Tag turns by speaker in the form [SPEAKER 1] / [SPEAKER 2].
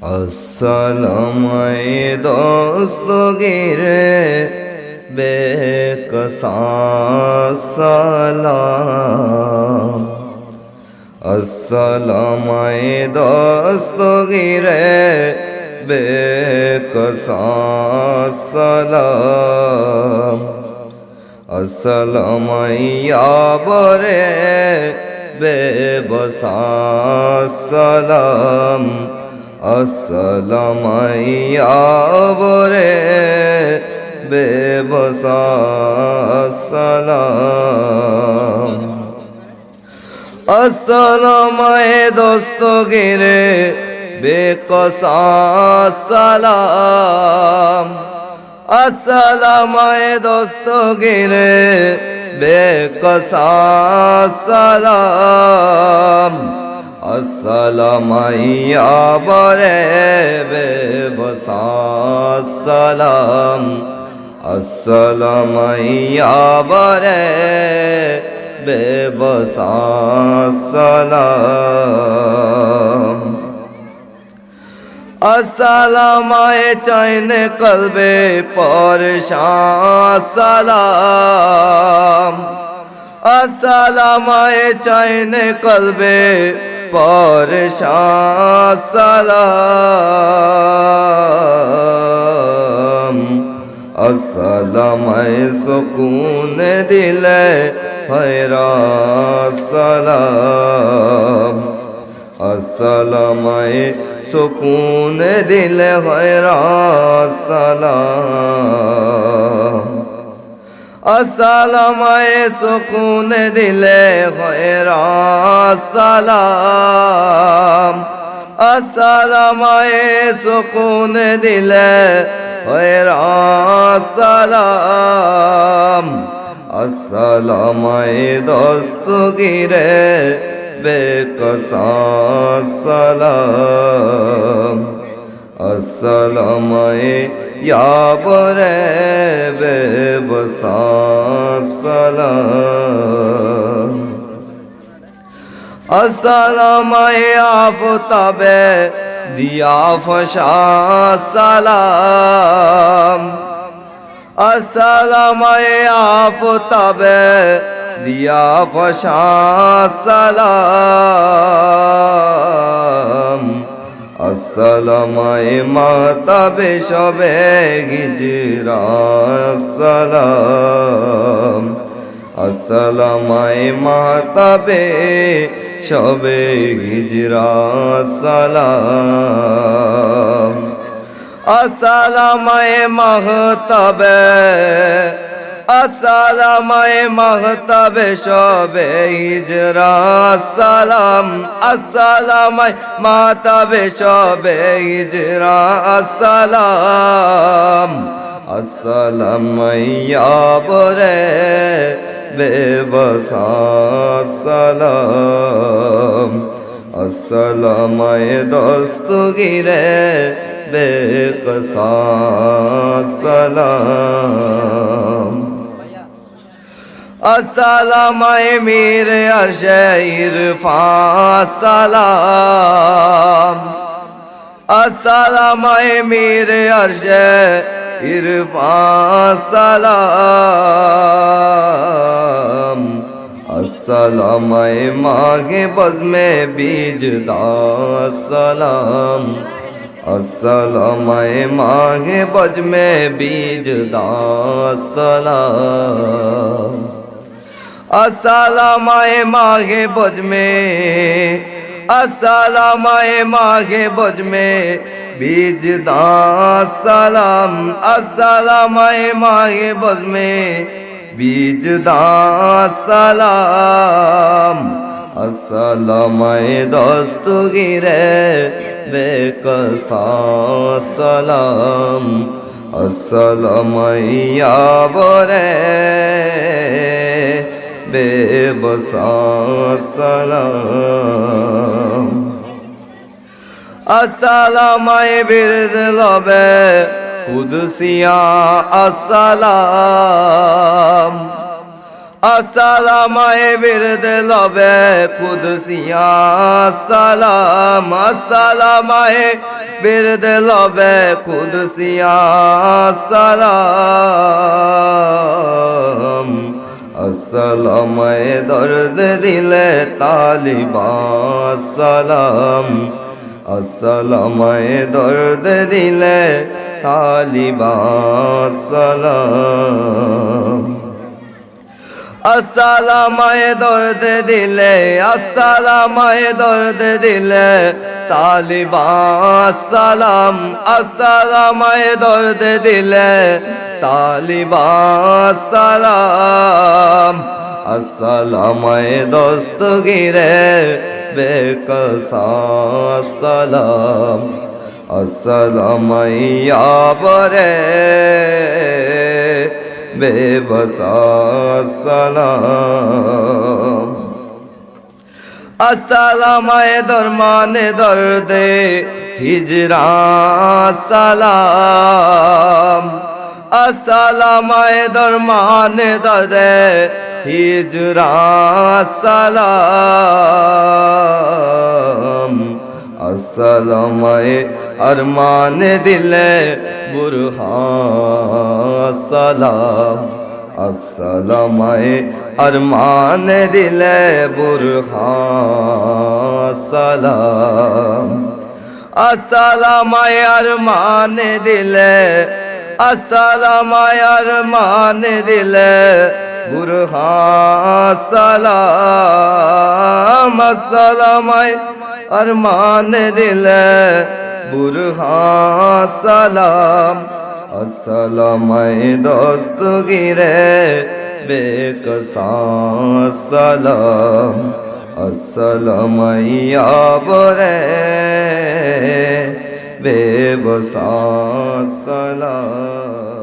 [SPEAKER 1] السلام اے دوست گیره به کسا سلام۔ السلام اے دوست گیره به کسا سلام۔ السلام یا بره به بسا سلام۔ আসলামাইয়াবরে বেবসালাম আসলামায় দোস্ত গিরে বেকসালাম আসলামায় দোস্ত গিরে বেকসালাম আসসালামাইয়া বরে সালাম আসসালামাইয়া বরে সালাম আসসালামায় চাইন কলবে পর সালাম আসসালামায় চাইন কলবে পর সালাম। আসলামায় সুকুন দিলে হয়রা সালাম। আসলামায় সুকুন দিলে হয়রা সালাম। আসসালামায়ে সুকুন দিলে খয়ের সালাম আসসালামায়ে সুকুন দিলে খয়ের সালাম আসসালামায়ে দস্তগিরে বেকসা সালাম। يا بريب بصا السلام السلام يا فتاب دیا فشا سلام السلام يا فتاب دیا فشا سلام আসসালামায় মাতাবে সবে হিজরা সালাম আসসালামায় মাতাবে সবে হিজরা সালাম আসসালামায় মাহতাবে আসসালামায় মাহতাবে সবে হিজরা। সালাম আসসালামায় মাতাবে সবে হিজরা। আসসালাম আসসালামাইয়া বরে বেবসা। সালাম আসসালামায় দস্তগিরে বেকসা। সালাম আসসালামায় মীর আরশাইর সালাম আসসালামায় মীর আরশে ইরফা সালাম আসসালামায় মাগে বজমে বীজ দা সালাম আসসালামায় মাগে বজমে বীজ দা সালাম। আসসালামায় মাঘে বজমে, আসসালামায় মাঘে বজমে, বীজ দা সালাম, আসসালামায় মাঘে বজমে, বীজ দা সালাম, আসসালামায় দস্তগিরে বেকসা সালাম আসসালামাইয়া বরে বেবসা সালাম আসসালামায় বিরদ লবে, কুদসিয়া আসসালাম। আসসালামায়ে বিরদ লবে, কুদসিয়া সালাম আসসালামায়ে বিরদ লবে, কুদসিয়া সালাম আসসালামায়ে দর্দ দিলে তালিবা সালাম আসসালামায়ে দর্দ দিলে তালিবা সালাম আসসালামায়ে দর্দ দিলে আসসালামায়ে দর্দ দিলে তালিবা সালাম আসসালামায়ে দর্দ দিলে। তালিবা সালাম আসসালামায়ে দস্তগিরে। বেকসা সালাম আসসালামাইয়া বরে। বেবসা সালাম আসসালামায়ে দরমানে দর্দে হিজরা সালাম। আসসালামায়ে দরমানে দর্দে হিজরা সালাম। আসসালামায়ে আরমান দিলে বুরহা সালাম। আসসালামায়ে আরমান দিলে বুরহা সালাম। আসসালামায়ে আরমান দিলে, আসসালামায়ে আরমান দিলে বুরহা সালাম। আসসালামায়ে আরমান দিলে বুরহা সালাম। আসসালামায়ে দস্তগিরে বেকসা সালাম। আসসালামাইয়া বরে বেবসা সালাম।